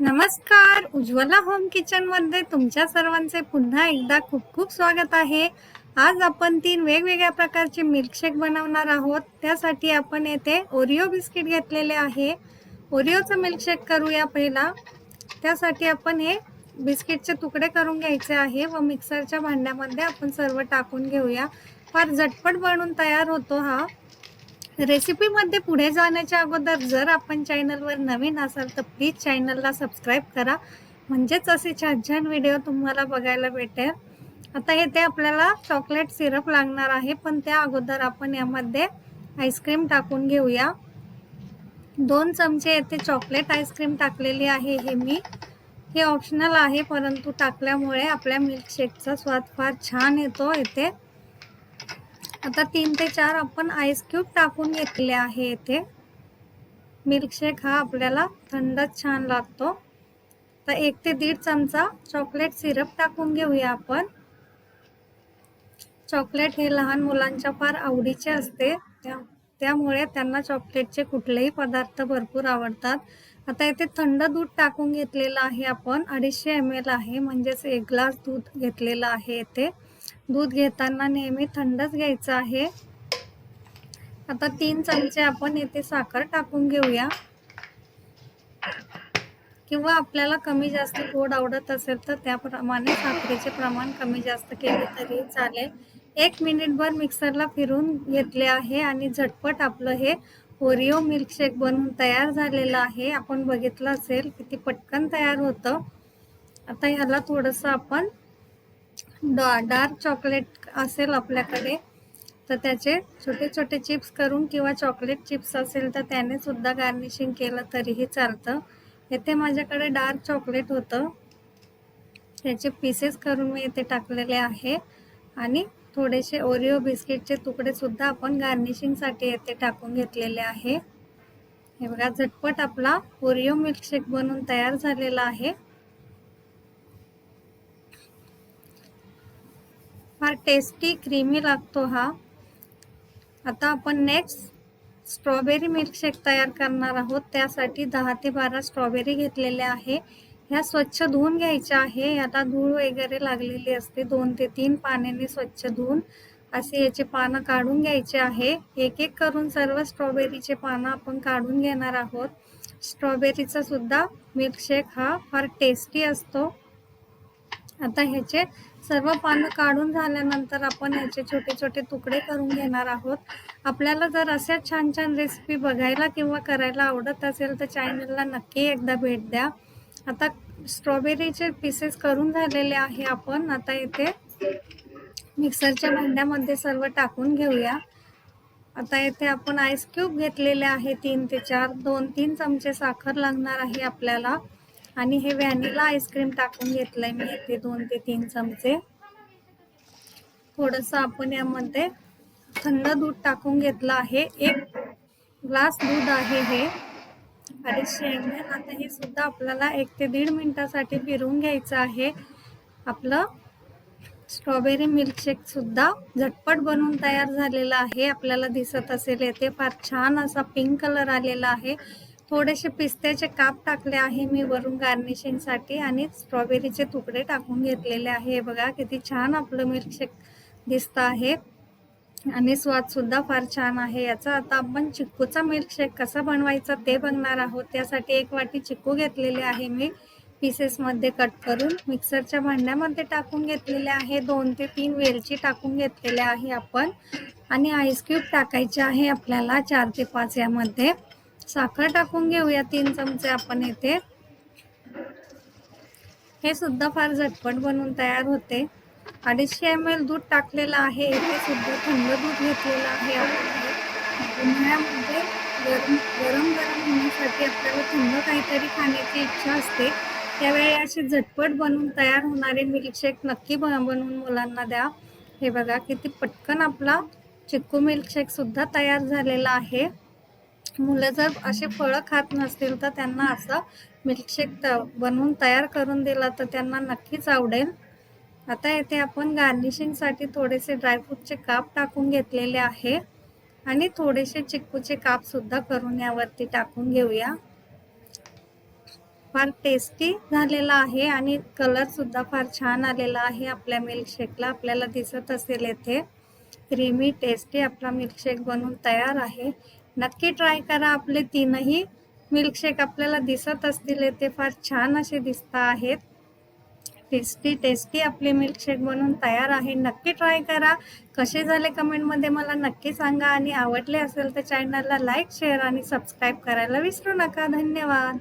नमस्कार. उज्ज्वला होम किचनमध्ये तुमच्या सर्वांचे पुन्हा एकदा खूप खूप स्वागत आहे. आज आपण तीन वेगवेगळ्या प्रकारचे मिल्कशेक बनवणार आहोत. त्यासाठी आपण येथे ओरिओ बिस्किट घेतलेले आहे. ओरिओचं मिल्कशेक करूया पहिला. त्यासाठी आपण हे बिस्किटचे तुकडे करून घ्यायचे आहे व मिक्सरच्या भांड्यामध्ये आपण सर्व टाकून घेऊया. फार झटपट बनून तयार होतो हा. रेसिपीमध्ये पुढे जाण्याच्या अगोदर जर आपण चॅनलवर नवीन असाल तर प्लीज चॅनलला सबस्क्राईब करा. म्हणजेच असे छान छान व्हिडिओ तुम्हाला बघायला भेटेल. आता येथे आपल्याला चॉकलेट सिरप लागणार आहे पण त्या अगोदर आपण यामध्ये आईस्क्रीम टाकून घेऊया. दोन चमचे येथे चॉकलेट आईस्क्रीम टाकलेली आहे हे मी. हे ऑप्शनल आहे परंतु टाकल्यामुळे आपल्या मिल्कशेकचा स्वाद फार छान येतो येथे. आता तीन ते चार आपण आईस क्यूब टाकून घेतले आहे येथे मिल्कशेक हा आपल्याला थंडच छान लागतो. तर एक ते दीड चमचा चॉकलेट सिरप टाकून घेऊया आपण. चॉकलेट हे लहान मुलांच्या फार आवडीचे असते. त्या त्यामुळे त्यांना चॉकलेटचे कुठलेही पदार्थ भरपूर आवडतात. आता इथे थंड दूध टाकून घेतलेलं आहे आपण. अडीचशे एम एल आहे म्हणजेच एक ग्लास दूध घेतलेलं आहे येथे दूध घेताना नेहमी थंडच घ्यायचं आहे. आता तीन चमचे आपण येथे साखर टाकून घेऊया. किंवा आपल्याला कमी जास्त गोड आवडत असेल तर त्याप्रमाणे साखरेचे प्रमाण कमी जास्त केले तरी चालेल. एक मिनिटभर मिक्सरला फिरून घेतले आहे आणि झटपट आपलं हे ओरिओ मिल्कशेक बनवून तयार झालेलं आहे. आपण बघितलं असेल किती पटकन तयार होतं. आता ह्याला थोडंसं आपण डॉ डार्क चॉकलेट असेल आपल्याकडे तर त्याचे छोटे छोटे चिप्स करून किंवा चॉकलेट चिप्स असेल तर त्याने सुद्धा गार्निशिंग केलं तरीही चालतं. येथे माझ्याकडे डार्क चॉकलेट होतं. त्याचे पीसेस करून मी येथे टाकलेले आहे. आणि थोडेसे ओरिओ बिस्किटचे तुकडे सुद्धा आपण गार्निशिंगसाठी येथे टाकून घेतलेले आहे. हे बघा झटपट आपला ओरिओ मिल्कशेक बनवून तयार झालेला आहे. फार टेस्टी क्रीमी लागतो हा. आता आपण नेक्स्ट स्ट्रॉबेरी मिल्कशेक तयार करणार आहोत. त्यासाठी दहा ते बारा स्ट्रॉबेरी घेतलेल्या आहे. ह्या स्वच्छ धुवून घ्यायच्या आहे. याला धूळ वगैरे लागलेली असते. दोन ते तीन पाण्याने स्वच्छ धुवून असे याचे पानं काढून घ्यायचे आहे. एक एक करून सर्व स्ट्रॉबेरीचे पानं आपण काढून घेणार आहोत. स्ट्रॉबेरीचा सुद्धा मिल्कशेक हा फार टेस्टी असतो. आता ह्याचे सर्व पानं काढून झाल्यानंतर आपण ह्याचे छोटे छोटे तुकडे करून घेणार आहोत. आपल्याला जर अशा छान छान रेसिपी बघायला किंवा करायला आवडत असेल तर चॅनलला नक्की एकदा भेट द्या. आता स्ट्रॉबेरीचे पीसेस करून झालेले आहे आपण. आता इथे मिक्सरच्या भांड्यामध्ये सर्व टाकून घेऊया. आता येथे आपण आईस क्यूब घेतलेले आहे तीन ते चार दोन तीन चमचे साखर लागणार आहे आपल्याला. आणि हे व्हॅनिला आईस्क्रीम टाकून घेतलंय मी येथे दोन ते तीन चमचे. थोडस आपण यामध्ये थंड दूध टाकून घेतलं आहे. एक ग्लास दूध आहे हे. आणि एम आता हे सुद्धा आपल्याला एक ते दीड मिनिटासाठी फिरवून घ्यायचं आहे. आपलं स्ट्रॉबेरी मिल्कशेक सुद्धा झटपट बनवून तयार झालेला आहे. आपल्याला दिसत असेल येथे फार छान असा पिंक कलर आलेला आहे. थोडेसे पिस्त्याचे काप टाकले आहे मी वरून गार्निशिंगसाठी आणि स्ट्रॉबेरीचे तुकडे टाकून घेतलेले आहे. बघा किती छान आपलं मिल्कशेक दिसतं आहे. आणि स्वाद सुद्धा फार छान आहे. याचा आता आपण चिक्कूचा मिल्कशेक कसा बनवायचा ते बघणार आहोत. त्यासाठी एक वाटी चिक्कू घेतलेले आहे मी. पीसेसमध्ये कट करून मिक्सरच्या भांड्यामध्ये टाकून घेतलेले आहे. दोन ते तीन वेलची टाकून घेतलेल्या आहे आपण. आणि आईस क्यूब टाकायचे आहे आपल्याला चार ते पाच यामध्ये. साखर टाकून घेऊया तीन चमचे आपण येथे. हे सुद्धा फार झटपट बनवून तयार होते. अडीचशे एम एल दूध टाकलेलं आहे. इथे सुद्धा थंड दूध घेतलेलं आहे उन्हाळ्यामध्ये गरम गरम गरम होण्यासाठी आपल्याला थंड काहीतरी खाण्याची इच्छा असते. त्यावेळी असे झटपट बनवून तयार होणारे मिल्कशेक नक्की बनवून मुलांना द्या. हे बघा किती पटकन आपला चिक्कू मिल्कशेक सुद्धा तयार झालेला आहे. मुलं जर असे फळं खात नसतील तर त्यांना असं मिल्कशेक त बनवून तयार करून दिला तर त्यांना नक्कीच आवडेल. आता येथे आपण गार्निशिंगसाठी थोडेसे ड्रायफ्रूटचे काप टाकून घेतलेले आहे. आणि थोडेसे चिक्कूचे कापसुद्धा करून यावरती टाकून घेऊया. फार टेस्टी झालेला आहे आणि कलरसुद्धा फार छान आलेला आहे आपल्या मिल्कशेकला आपल्याला दिसत असेल येथे. क्रीमी टेस्टी आपला मिल्कशेक बनून तयार आहे. नक्की ट्राय करा. आपले तीनही मिल्कशेक आपल्याला दिसत असतील. ते फार छान असे दिसत आहेत. टेस्टी टेस्टी आपले मिल्कशेक बनून तयार आहे. नक्की ट्राय करा. कसे झाले कमेंटमध्ये मला नक्की सांगा. आणि आवडले असेल तर चॅनलला लाईक शेअर आणि सबस्क्राईब करायला विसरू नका. धन्यवाद.